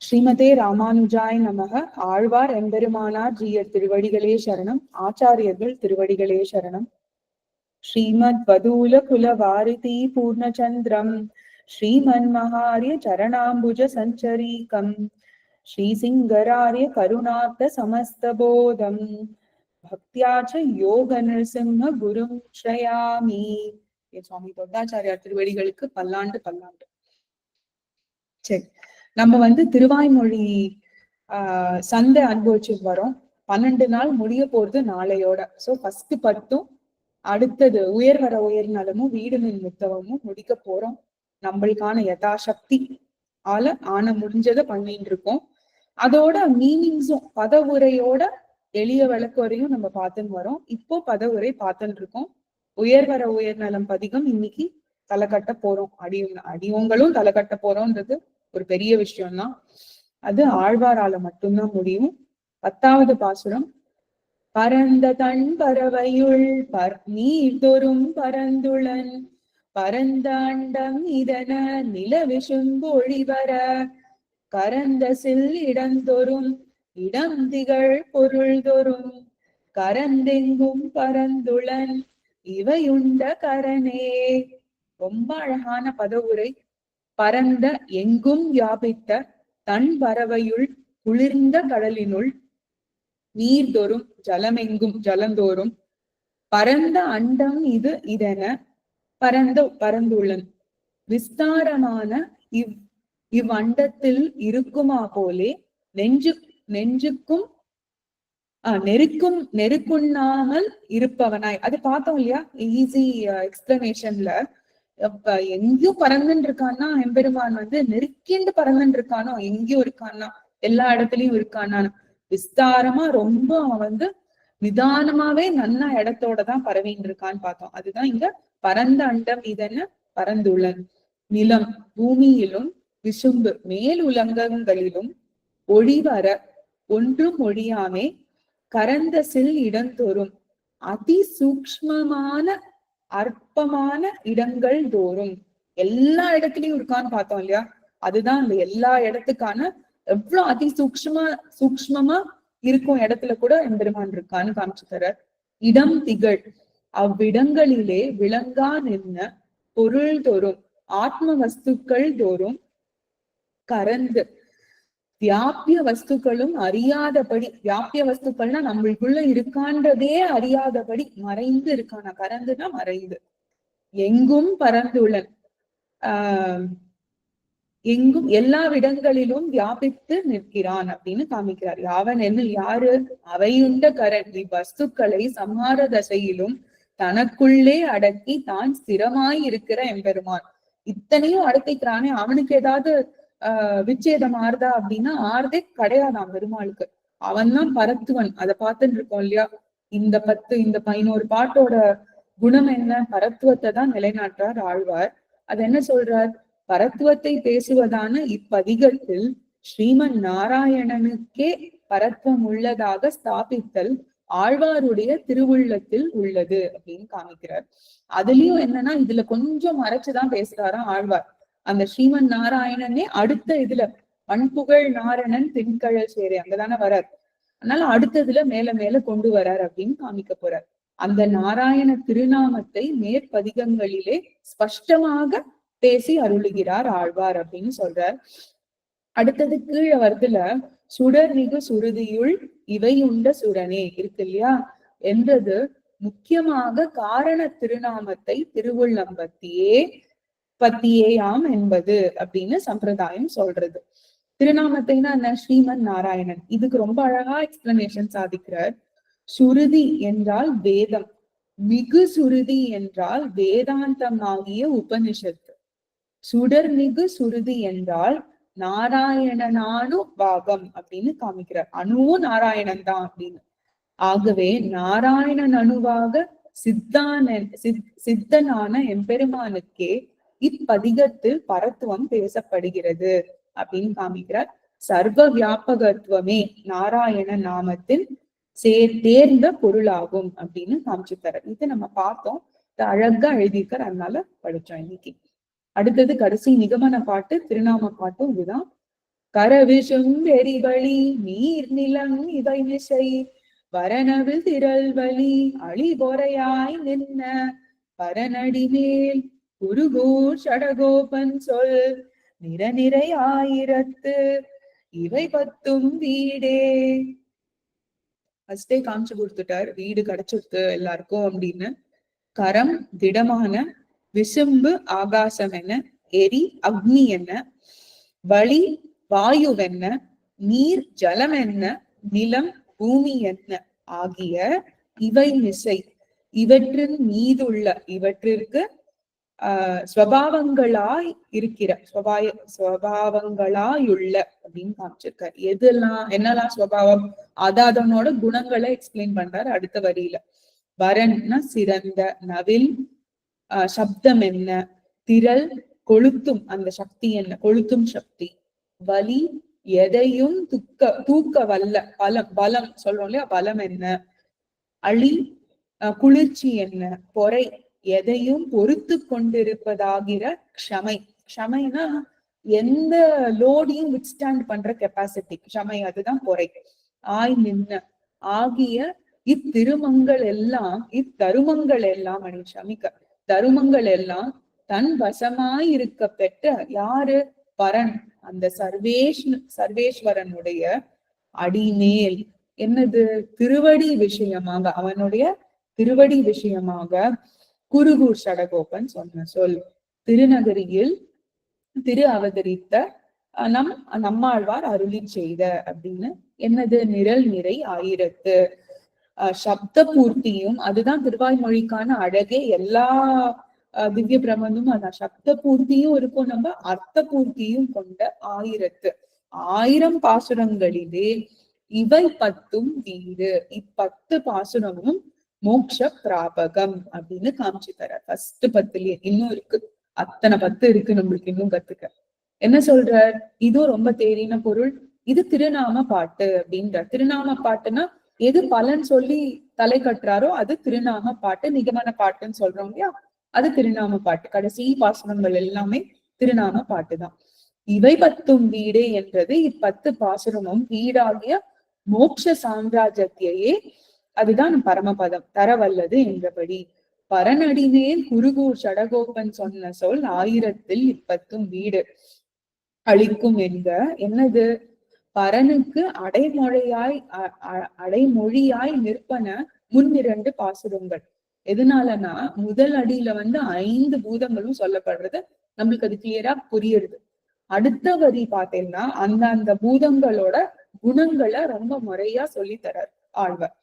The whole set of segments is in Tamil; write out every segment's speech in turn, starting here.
ஸ்ரீமதே ராமானுஜாய் நமக. ஆழ்வார் எம்பெருமானார் ஜீயர் திருவடிகளே சரணம். ஆச்சாரியர்கள் திருவடிகளே சரணம். ஸ்ரீமத் வதூல குல வாரிதி பூர்ணச்சந்திரம். ஸ்ரீமன்மஹாரிய சரணாம்புஜ சஞ்சரீகம். ஸ்ரீசிங்கராரிய கருணார்த்த சமஸ்தபோதம். பக்தியாச்ச யோக நிருசிம்ம குரும் ஸ்ரயாமி என் சுவாமி தொட்டாச்சாரியார் திருவடிகளுக்கு பல்லாண்டு பல்லாண்டு. சரி. நம்ம வந்து திருவாய்மொழி ஆஹ் சந்தை அனுபவிச்சுட்டு வரோம். பன்னெண்டு நாள் முடிய போறது நாளையோட. சோ ஃபர்ஸ்ட் பத்தும் அடுத்தது உயர் வர உயர்நலமும் வீடு மின் முத்தவமும் முடிக்க போறோம். நம்மளுக்கான யதாசக்தி ஆல ஆன முடிஞ்சதை பண்ணிட்டு இருக்கோம். அதோட மீனிங்ஸும் பதவுரையோட எளிய விளக்குறையும் நம்ம பார்த்துன்னு வரோம். இப்போ பதவுரை பார்த்துட்டு இருக்கோம். உயர் வர உயர்நலம் பதிகம் இன்னைக்கு தலை கட்ட போறோம். அடியும் அடியவங்களும் தலை கட்ட போறோம்ன்றது ஒரு பெரிய விஷயம்தான். அது ஆழ்வாரால மட்டும்தான் முடியும். பத்தாவது பாசுரம். பரந்த தன் பறவையுள் பர் நீர்தொரும் பரந்துளன் பரந்தாண்டம் இதன நில விசும்பு ஒளிவர கரந்த சில் இடந்தொரும் இடம் திகழ் பொருள் தொரும் கரந்தெங்கும் பரந்துளன் இவையுண்ட கரனே. ரொம்ப அழகான பதவுரை. பரந்த எங்கும் வியாபித்த தன் பறவையுள் குளிர்ந்த கடலினுள் நீர்தொரும் ஜலமெங்கும் ஜலந்தோறும் பரந்த அண்டம் இது இதென பரந்த பரந்துள்ளன். விஸ்தாரமான இவ் இவ்வண்டத்தில் இருக்குமா போலே நெஞ்சு நெஞ்சுக்கும் ஆஹ் நெருக்கும் நெருக்குண்ணாமல் இருப்பவனாய். அது பார்த்தோம் இல்லையா? ஈஸி எக்ஸ்பிளனேஷன்ல uh, எங்கேயும் பறந்துன்னு இருக்கான்னா எம்பெருமான் வந்து நெருக்கிண்டு பறந்துன்னு இருக்கானோ எங்கேயும் இருக்கான்னா எல்லா இடத்துலயும் இருக்கானா விஸ்தாரமா ரொம்ப அவன் வந்து நிதானமாவே நல்ல இடத்தோட தான் பரவின்னு இருக்கான்னு பார்த்தோம். அதுதான் இங்க பரந்த அண்டம் இதென்ன பரந்துள்ளன். நிலம் பூமியிலும் விசும்பு மேல் உலகங்களிலும் ஒளிவர ஒன்றும் ஒழியாமே கரந்த சில் இடந்தோறும் அதி சூக்மமான அற்பமான இடங்கள் தோறும். எல்லா இடத்துலயும் இருக்கான்னு பார்த்தோம் இல்லையா? அதுதான் அந்த எல்லா இடத்துக்கான எவ்வளவு அதி சூக்ம சூக்மமா இருக்கும் இடத்துல கூட எம்பெருமான் இருக்கான்னு காமிச்சு தர இடம் திகழ். அவ்விடங்களிலே விளங்கா நின்ன பொருள் தோறும் ஆத்ம வஸ்துக்கள் தோறும் கரந்து வியாபிய வஸ்துக்களும் அறியாதபடி வியாபிய வஸ்துக்கள்னா நம்மளுக்குள்ள இருக்கான்றதே அறியாதபடி மறைந்து இருக்கான? கறந்துனா மறைந்து. எங்கும் பறந்துள்ளன் ஆஹ் எங்கும் எல்லா இடங்களிலும் வியாபித்து நிற்கிறான் அப்படின்னு காமிக்கிறார். யாவன் என்ன யாரு? அவையுண்ட கரண் இவ்வஸ்துக்களை சம்ஹார தசையிலும் தனக்குள்ளே அடக்கி தான் ஸ்திரமாய் இருக்கிற எம்பெருமான். இத்தனையும் அடக்கிக்கிறானே. அவனுக்கு ஏதாவது ஆஹ் விச்சேதம் ஆறுதா அப்படின்னா ஆறுதே கிடையாதாம் பெருமாளுக்கு. அவன் தான் பரத்துவன். அதை பார்த்துட்டு இருக்கோம் இல்லையா? இந்த பத்து இந்த பதினோரு பாட்டோட குணம் என்ன? பரத்துவத்தை தான் நிலைநாட்டுறார் ஆழ்வார். அது என்ன சொல்றார்? பரத்துவத்தை பேசுவதான இப்பதிகத்தில் ஸ்ரீமன் நாராயணனுக்கே பரத்துவம் உள்ளதாக ஸ்தாபித்தல் ஆழ்வாருடைய திருவுள்ளத்தில் உள்ளது அப்படின்னு காமிக்கிறார். அதுலயும் என்னன்னா இதுல கொஞ்சம் மறைச்சுதான் பேசுறாரா ஆழ்வார். அந்த ஸ்ரீமன் நாராயணனே அடுத்த இதுல பண்புகழ் நாரணன் திண்கழல் சேரை அங்கதானே வரார். அதனால அடுத்ததுல மேல மேல கொண்டு வரார் அப்படின்னு காமிக்க போறார். அந்த நாராயண திருநாமத்தை மேற்பதிகங்களிலே ஸ்பஷ்டமாக பேசி அருளுகிறார் ஆழ்வார் அப்படின்னு சொல்றார். அடுத்தது கீழே வருதுல சுடர் மிகு சுருதியுள் உண்ட சுடனே இருக்கு இல்லையா? என்றது முக்கியமாக காரண திருநாமத்தை திருவுள்ளம்பத்தியே பத்தியேயாம் என்பது அப்படின்னு சம்பிரதாயம் சொல்றது. திருநாமத்தைனா என்ன? ஸ்ரீமன் நாராயணன். இதுக்கு ரொம்ப அழகா எக்ஸ்பிளனேஷன் சாதிக்கிறார். சுருதி என்றால் வேதம். மிகு சுருதி என்றால் வேதாந்தமாகிய உபனிஷத்து. சுடர் மிகு சுருதி என்றால் நாராயணனானு பாகம் அப்படின்னு காமிக்கிறார். அணுவும் நாராயணன் தான் அப்படின்னு. ஆகவே நாராயணன் அணுவாக சித்தான சித்தனான எம்பெருமானுக்கே இப்பதிகத்தில் பரத்துவம் பேசப்படுகிறது அப்படின்னு காமிக்கிறார். சர்வ வியாபகத்துவமே நாராயண நாமத்தின் சே தேர்ந்த பொருளாகும் அப்படின்னு காமிச்சு தர இது நம்ம பார்த்தோம். அழகா எழுதியிருக்கார். அதனால படிச்சோம் இன்னைக்கு. அடுத்தது கடைசி நிகமன பாட்டு திருநாம பாட்டும் இதுதான். கரவிஷும் வெறிவழி நீர் நிலம் இவை மிசை. வரனவில் திரள் வழி அழிபொறையாய் நின்ன. பரநடி மேல் குருகூர் சடகோபன் சொல் நிறநிறை ஆயிரத்து இவை பத்தும் வீடே. ஃபர்ஸ்டே காமிச்சு கொடுத்துட்டார் வீடு கிடைச்சிருக்கு எல்லாருக்கும் அப்படின்னு. கரம் திடமான விசும்பு ஆகாசம் என்ன எரி அக்னி என்ன வழி வாயுவென்ன நீர் ஜலம் என்ன நிலம் பூமி என்ன ஆகிய இவை மிசை. இவற்றின் மீதுள்ள இவற்றிற்கு ஆஹ் ஸ்வபாவங்களாய் இருக்கிற ஸ்வபாய ஸ்வபாவங்களாயுள்ள அப்படின்னு காமிச்சிருக்காரு. எதெல்லாம் என்னெல்லாம் ஸ்வபாவம்? அதாதனோட குணங்களை எக்ஸ்பிளைன் பண்றாரு அடுத்த வரியில. வரன்னா சிறந்த நவில் ஆஹ் சப்தம் என்ன? திரள் கொளுத்தும் அந்த சக்தி என்ன? கொளுத்தும் சக்தி. வலி எதையும் துக்க தூக்க வல்ல பலம் பலம் சொல்றோம் இல்லையா? பலம் என்ன? அழி குளிர்ச்சி என்ன? பொறை எதையும் பொறுத்து கொண்டிருப்பதாகிற க்ஷமை. க்ஷமைனா எந்த லோடையும் விட்ஸ்டாண்ட் பண்ற கெப்பாசிட்டி க்ஷமை அதுதான் குறை ஆய் நின்ன. ஆகிய இத்திருமங்கள் எல்லாம் இத்தருமங்கள் எல்லாம் அணி ஷமிக்க தருமங்கள் எல்லாம் தன் வசமாய் இருக்க பெற்ற யாரு? பரன். அந்த சர்வேஷ் சர்வேஸ்வரனுடைய அடிமேல். என்னது? திருவடி விஷயமாக அவனுடைய திருவடி விஷயமாக குருகூர் சடகோபன் சொன்ன சொல். திருநகரியில் திரு அவதரித்த நம் நம்மாழ்வார் அருளி செய்த அப்படின்னு என்னது? நிரல் நிறை ஆயிரத்து. சப்த பூர்த்தியும் அதுதான் திருவாய்மொழிக்கான அழகே. எல்லா திவ்ய பிரபந்தமும் அதான். சப்த பூர்த்தியும் இருக்கும். நம்ம அர்த்த பூர்த்தியும் கொண்ட ஆயிரத்து. ஆயிரம் பாசுரங்களிலே இவை பத்தும் வீடு. இப்பத்து பாசுரமும் மோக்ஷ பிராபகம் அப்படின்னு காமிச்சு தர. ஃபர்ஸ்ட் பத்துலயே இன்னும் இருக்கு. அத்தனை பத்து இருக்கு நம்மளுக்கு இன்னும் கத்துக்க. என்ன சொல்ற? இதுவும் ரொம்ப தேரின பொருள். இது திருநாம பாட்டு அப்படின்ற திருநாம பாட்டுன்னா எது பலன் சொல்லி தலை கட்டுறாரோ அது திருநாம பாட்டு நிகமன பாட்டுன்னு சொல்றோம் இல்லையா? அது திருநாம பாட்டு. கடைசி பாசுரங்கள் எல்லாமே திருநாம பாட்டுதான் இவை பத்தும் வீடே என்றது இப்பத்து பாசுரமும் வீடாகிய மோட்ச சாம்ராஜ்யத்தையே அதுதான் பரமபதம் தரவல்லது என்றபடி. பரநடிமேல் குருகூர் சடகோபன் சொன்ன சொல் ஆயிரத்தில் இப்பத்தும் வீடு. அளிக்கும் என்க என்னது? பரனுக்கு அடைமொழியாய் அடைமொழியாய் நிற்பன முன்னிரண்டு பாசுரங்கள். எதனாலனா முதல் அடியில வந்து ஐந்து பூதங்களும் சொல்லப்படுறது நம்மளுக்கு அது கிளியரா புரியுது அடுத்த வரி பார்த்தீங்கன்னா அந்த அந்த பூதங்களோட குணங்களை ரொம்ப முறையா சொல்லி தரார் ஆழ்வார்.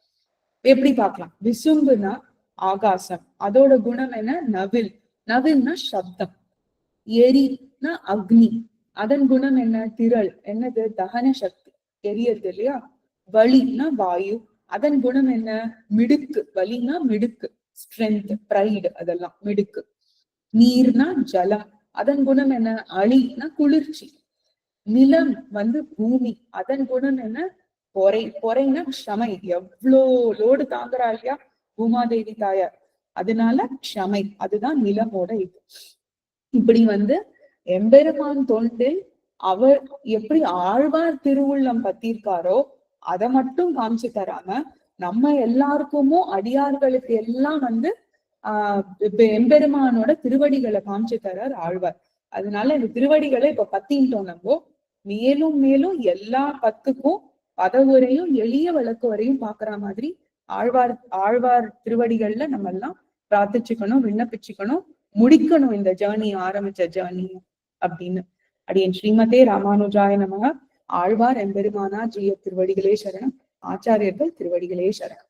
எப்படி பார்க்கலாம்? விசும்புனா ஆகாசம். அதோட குணம் என்ன? நவில். நவில்னா சப்தம். எரினா அக்னி. அதன் குணம் என்ன? திரள். என்னது? தகன சக்தி. எரியது இல்லையா? வலினா வாயு. அதன் குணம் என்ன? மிடுக்கு. வலினா மிடுக்கு. ஸ்ட்ரென்த் ப்ரைடு அதெல்லாம். மிடுக்கு. நீர்னா ஜலம். அதன் குணம் என்ன? அழினா குளிர்ச்சி. நிலம் வந்து பூமி. அதன் குணம் என்ன? பொறை பொறைனா க்ஷமை எவ்வளோ லோடு தாங்குறா இல்லையா? பூமாதேவி தாயார். அதனால க்ஷமை அதுதான் நிலமோட இது. இப்படி வந்து எம்பெருமான் தொண்டில் அவர் எப்படி ஆழ்வார் திருவுள்ளம் பத்திருக்காரோ அதை மட்டும் காமிச்சு தராம நம்ம எல்லாருக்குமோ அடியார்களுக்கு எல்லாம் வந்து ஆஹ் எம்பெருமானோட திருவடிகளை காமிச்சு தரார் ஆழ்வார். அதனால இந்த திருவடிகளை இப்ப பத்தின்ட்டோம் நம்ம. மேலும் மேலும் எல்லா பத்துக்கும் பதவுரையும் எளிய வழக்கு வரையும் பாக்குற மாதிரி ஆழ்வார் ஆழ்வார் திருவடிகள்ல நம்ம எல்லாம் பிரார்த்திச்சுக்கணும் விண்ணப்பிச்சுக்கணும் முடிக்கணும் இந்த ஜேர்னி ஆரம்பிச்ச ஜேர்னி அப்படின்னு. அடியன் ஸ்ரீமதே ராமானுஜாய நமக. ஆழ்வார் எம்பெருமானா ஜிய திருவடிகளே சரணம். ஆச்சாரியர்கள் திருவடிகளே சரணம்.